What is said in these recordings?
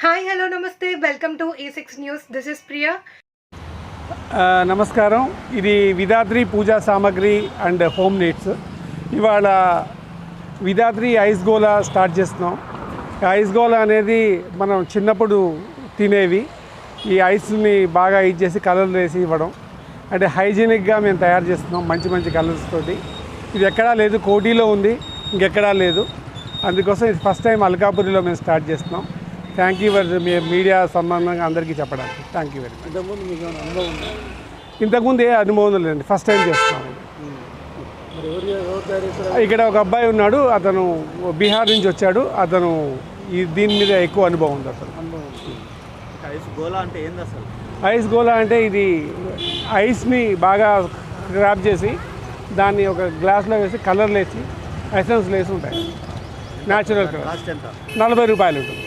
Hi hello నమస్తే. Welcome to A six news this is Priya నమస్కారం. ఇది విదాద్రి పూజా సామాగ్రి అండ్ హోమ్ నీడ్స్. ఇవాళ విదాద్రి ఐస్ గోలా స్టార్ట్ చేస్తున్నాం. ఐస్ గోలా అనేది మనం చిన్నప్పుడు తినేవి. ఈ ఐస్ని బాగా ఇది చేసి కలర్లు వేసి ఇవ్వడం. అంటే హైజీనిక్గా మేము తయారు చేస్తున్నాం మంచి మంచి కలర్స్ తోటి. ఇది ఎక్కడా లేదు కోటిలో ఉంది ఇంకెక్కడా లేదు. అందుకోసం ఇది ఫస్ట్ టైం అల్కాపురిలో మేము స్టార్ట్ చేస్తున్నాం. థ్యాంక్ యూ వెరీ మీ మీడియా సంబంధంగా అందరికీ చెప్పడానికి. థ్యాంక్ యూ వెరీ మచ్ ఇంతకుముందు ఏ అనుభవం లేదండి. ఫస్ట్ టైం చేస్తున్నాం. మరి ఎవరు ఎవరు తయారు చేస్తారు ఇక్కడ ఒక అబ్బాయి ఉన్నాడు. అతను బీహార్ నుంచి వచ్చాడు. అతను ఈ దీని మీద ఎక్కువ అనుభవం ఉంది అతను. అనుభవం ఐస్ గోలా అంటే ఏంది అసలు? ఐస్ గోలా అంటే ఇది ఐస్ని బాగా గ్రాప్ చేసి దాన్ని ఒక గ్లాస్లో వేసి కలర్లు వేసి ఎసెన్స్ వేసి ఉంటాయి. న్యాచురల్ కలర్ కాస్ట్ ఎంత? నలభై రూపాయలు ఉంటుంది.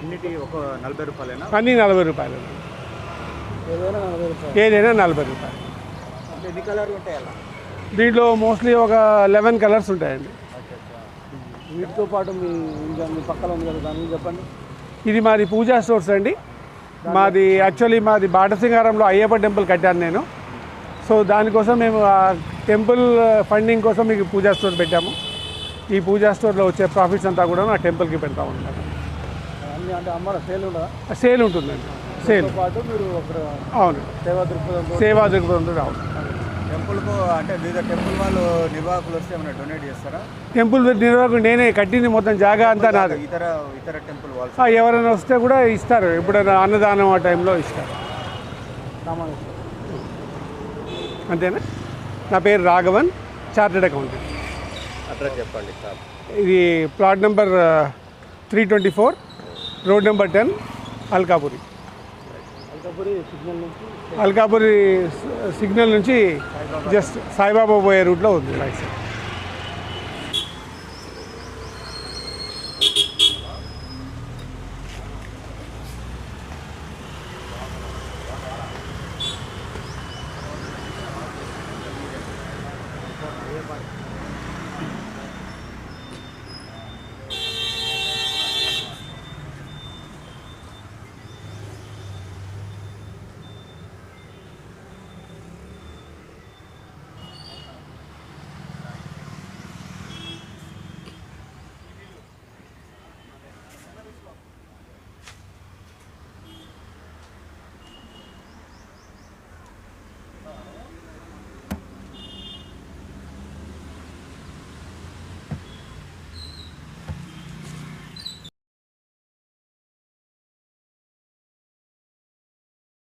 అన్నిటి ఒక నలభై రూపాయలైనా? అన్నీ నలభై రూపాయలు. ఏదైనా నలభై రూపాయలు. ఎన్ని ఉంటాయి అలా? దీంట్లో మోస్ట్లీ ఒక లెవెన్ కలర్స్ ఉంటాయండి. వీటితో పాటు మీ ఇంకా మీ పక్కన ఉంది కదా దాని గురించి చెప్పండి. ఇది మాది పూజా స్టోర్స్ అండి. మాది యాక్చువల్లీ మాది బాటసింగారంలో అయ్యప్ప టెంపుల్ కట్టాను నేను. సో దానికోసం మేము ఆ టెంపుల్ ఫండింగ్ కోసం మీకు పూజా స్టోర్ పెట్టాము. ఈ పూజా స్టోర్లో వచ్చే ప్రాఫిట్స్ అంతా కూడా నా టెంపుల్కి పెడతాం అనమాట అన్నీ అంటే అమ్మ సేల్ ఉంటుందండి. సేల్. అవును. సేవా దృక్పథంతో సేవా దృక్పథంతో అవును టెంపుల్కు అంటే వివిధ టెంపుల్ వాళ్ళు నిర్వాహకులు వస్తే ఏమైనా డొనేట్ చేస్తారా? టెంపుల్ నిర్వాహకుడు నేనే కట్టింది మొత్తం జాగా అంతా నాది. ఇతర ఇతర టెంపుల్ వాళ్ళు ఎవరైనా వస్తే కూడా ఇస్తారు. ఎప్పుడైనా అన్నదానం ఆ టైంలో ఇస్తారు. అంతేనా? నా పేరు రాఘవన్ చార్టెడ్ అకౌంటెంట్. అడ్రస్ చెప్పండి సార్. ఇది plot number three twenty four road number ten Alkapuri. Alkapuri signal నుంచి అల్కాపురి సిగ్నల్ నుంచి జస్ట్ సాయిబాబా పోయే రూట్లో ఉంది. Right side